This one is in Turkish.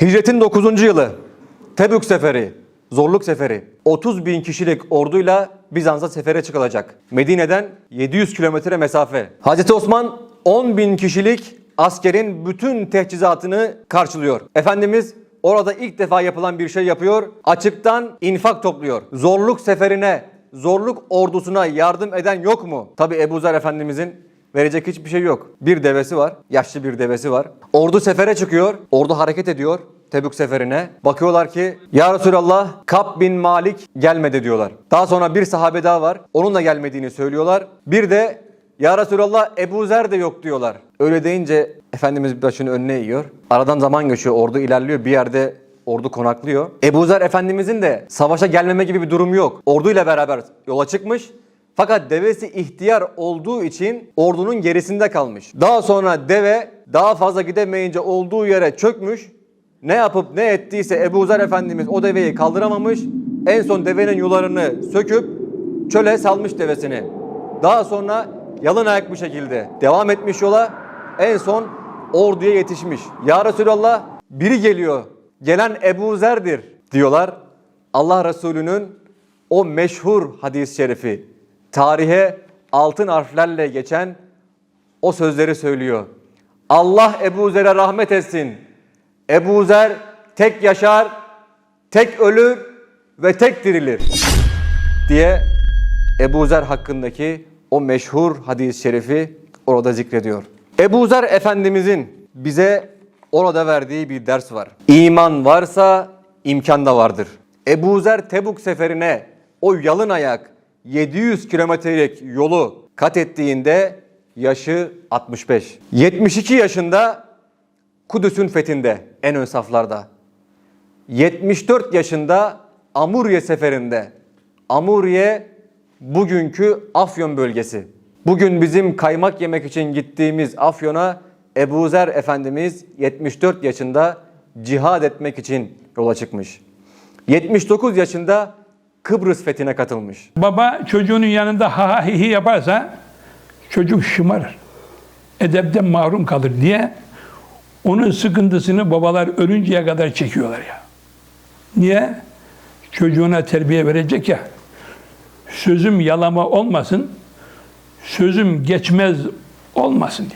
Hicretin 9. yılı Tebük seferi, zorluk seferi. 30 bin kişilik orduyla Bizans'a sefere çıkılacak. Medine'den 700 kilometre mesafe. Hazreti Osman 10 bin kişilik askerin bütün teçhizatını karşılıyor. Efendimiz orada ilk defa yapılan bir şey yapıyor. Açıktan infak topluyor. Zorluk seferine, zorluk ordusuna yardım eden yok mu? Tabi Ebu Zer Efendimizin Verecek hiçbir şey yok. Bir devesi var. Yaşlı bir devesi var. Ordu sefere çıkıyor. Ordu hareket ediyor. Tebük seferine. Bakıyorlar ki Ya Resulallah Kab bin Malik gelmedi diyorlar. Daha sonra bir sahabe daha var. Onun da gelmediğini söylüyorlar. Bir de Ya Resulallah Ebu Zer de yok diyorlar. Öyle deyince Efendimiz başını önüne eğiyor. Aradan zaman geçiyor. Ordu ilerliyor. Bir yerde ordu konaklıyor. Ebu Zer Efendimizin de savaşa gelmeme gibi bir durumu yok. Orduyla beraber yola çıkmış. Fakat devesi ihtiyar olduğu için ordunun gerisinde kalmış. Daha sonra deve daha fazla gidemeyince olduğu yere çökmüş. Ne yapıp ne ettiyse Ebu Zer Efendimiz o deveyi kaldıramamış. En son devenin yularını söküp çöle salmış devesini. Daha sonra yalın ayak bir şekilde devam etmiş yola. En son orduya yetişmiş. Ya Resulallah biri geliyor. Gelen Ebu Zer'dir diyorlar. Allah Resulü'nün o meşhur hadis-i şerifi tarihe altın harflerle geçen o sözleri söylüyor. Allah Ebu Zer'e rahmet etsin. Ebu Zer tek yaşar, tek ölür ve tek dirilir diye Ebu Zer hakkındaki o meşhur hadis-i şerifi orada zikrediyor. Ebu Zer Efendimizin bize orada verdiği bir ders var. İman varsa imkan da vardır. Ebu Zer Tebuk seferine o yalın ayak 700 kilometrelik yolu kat ettiğinde yaşı 65. 72 yaşında Kudüs'ün fethinde en ön saflarda. 74 yaşında Amuriye seferinde. Amuriye bugünkü Afyon bölgesi. Bugün bizim kaymak yemek için gittiğimiz Afyon'a Ebu Zer Efendimiz 74 yaşında cihad etmek için yola çıkmış. 79 yaşında Kıbrıs fethine katılmış. Baba çocuğunun yanında ha ha hi hi yaparsa çocuk şımarır. Edepten mahrum kalır diye onun sıkıntısını babalar ölünceye kadar çekiyorlar ya. Niye? Çocuğuna terbiye verecek ya. Sözüm yalama olmasın, sözüm geçmez olmasın diye.